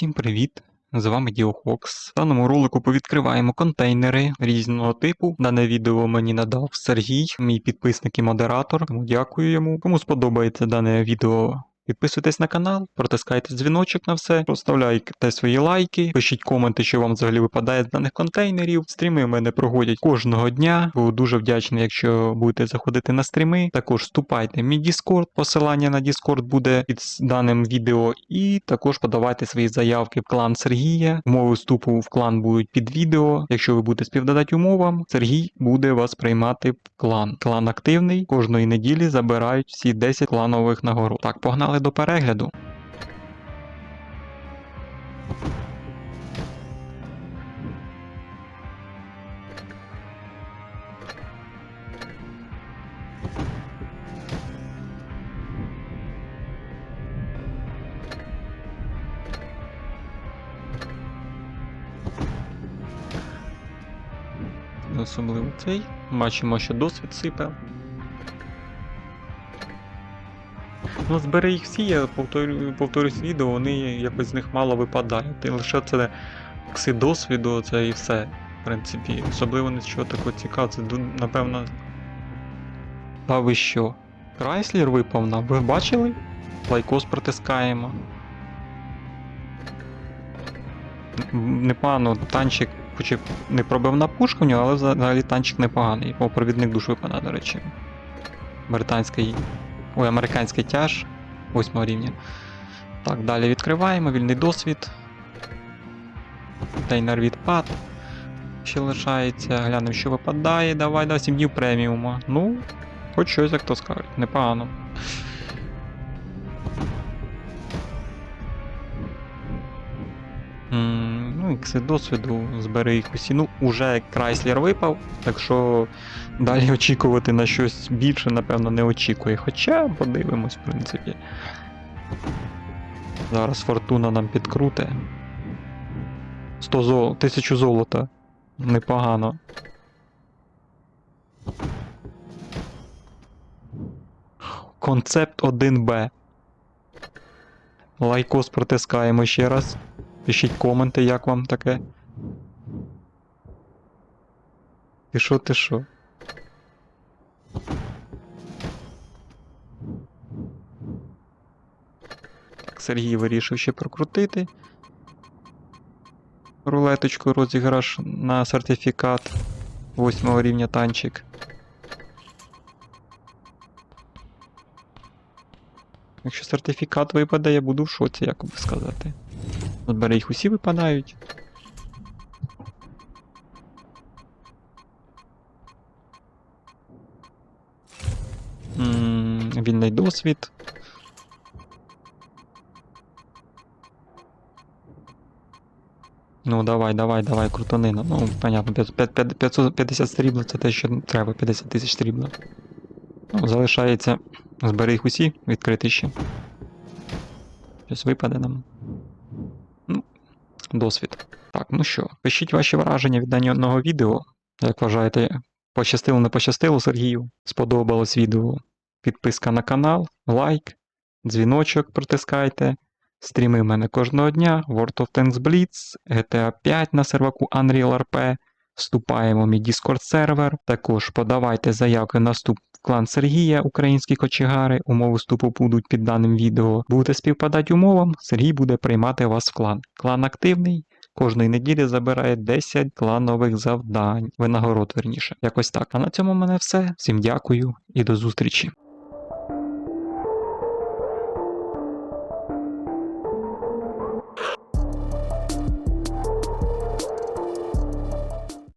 Всім привіт! З вами Діохокс. В даному ролику повідкриваємо контейнери різного типу. Дане відео мені надав Сергій, мій підписник і модератор. Тому дякую йому. Кому сподобається дане відео. Підписуйтесь на канал, протискайте дзвіночок на все, проставляйте свої лайки, пишіть коменти, що вам взагалі випадає з даних контейнерів. Стріми в мене проходять кожного дня. Буду дуже вдячний, якщо будете заходити на стріми. Також вступайте в мій Discord, посилання на Discord буде під даним відео. І також подавайте свої заявки в клан Сергія. Умови вступу в клан будуть під відео. Якщо ви будете співдадати умовам, Сергій буде вас приймати в клан. Клан активний. Кожної неділі забирають всі 10 кланових нагород. Так, погнали до перегляду. Особливо цей. Бачимо, що досвід сипе. Ну, збери їх всі, я повторю, повторюсь відео, вони якось з них мало випадають. І лише це кси досвіду, це і все. В принципі, особливо нічого такого цікавого, це напевно. А ви що? Крайслер випав нам? Ви бачили? Лайкос протискаємо. Непогано, танчик, хоч і не пробивна пушка в нього, але взагалі танчик непоганий. О, провідник душ випадає, до речі. Британський. Ой, американський тяж 8 рівня. Так, далі відкриваємо, вільний досвід. Дейнер відпад. Ще лишається. Глянемо, що випадає. Давай, да, 7 днів преміума. Ну, хоч щось, як то скажуть, непогано. Ну, досвіду, збери їх усі. Ну, уже Крайслер випав, так що далі очікувати на щось більше, напевно, не очікує. Хоча подивимось, в принципі. Зараз фортуна нам підкруте. 100 зол... 1000 золота. Непогано. Концепт 1Б. Лайкос протискаємо ще раз. Пишіть коменти, як вам таке. Ти що, ти? Так, Сергій вирішив ще прокрутити. Рулеточку розіграш на сертифікат 8 рівня танчик. Якщо сертифікат випаде, я буду в шоці, як би сказати. От бере їх усі випадають. М, Вільний досвід. Ну, давай, давай, давай, крутанина. Ну, понятно, 500 500 550 срібла це те, що треба, 50 тисяч срібла. Ну, залишається. Збери їх усі, відкрити ще. Щось випаде нам. Досвід. Так, ну що, пишіть ваші враження від даного відео. Як вважаєте, пощастило, не пощастило Сергію? Сподобалось відео? Підписка на канал, лайк, дзвіночок притискайте. Стріми в мене кожного дня, World of Tanks Blitz, GTA 5 на серваку Unreal RP. Вступаємо в мій Discord сервер. Також подавайте заявки на вступ в клан Сергія, українські кочегари. Умови вступу будуть під даним відео. Будете співпадати умовам, Сергій буде приймати вас в клан. Клан активний. Кожної неділі забирає 10 кланових завдань, винагород верніше. Якось так. А на цьому в мене все. Всім дякую і до зустрічі.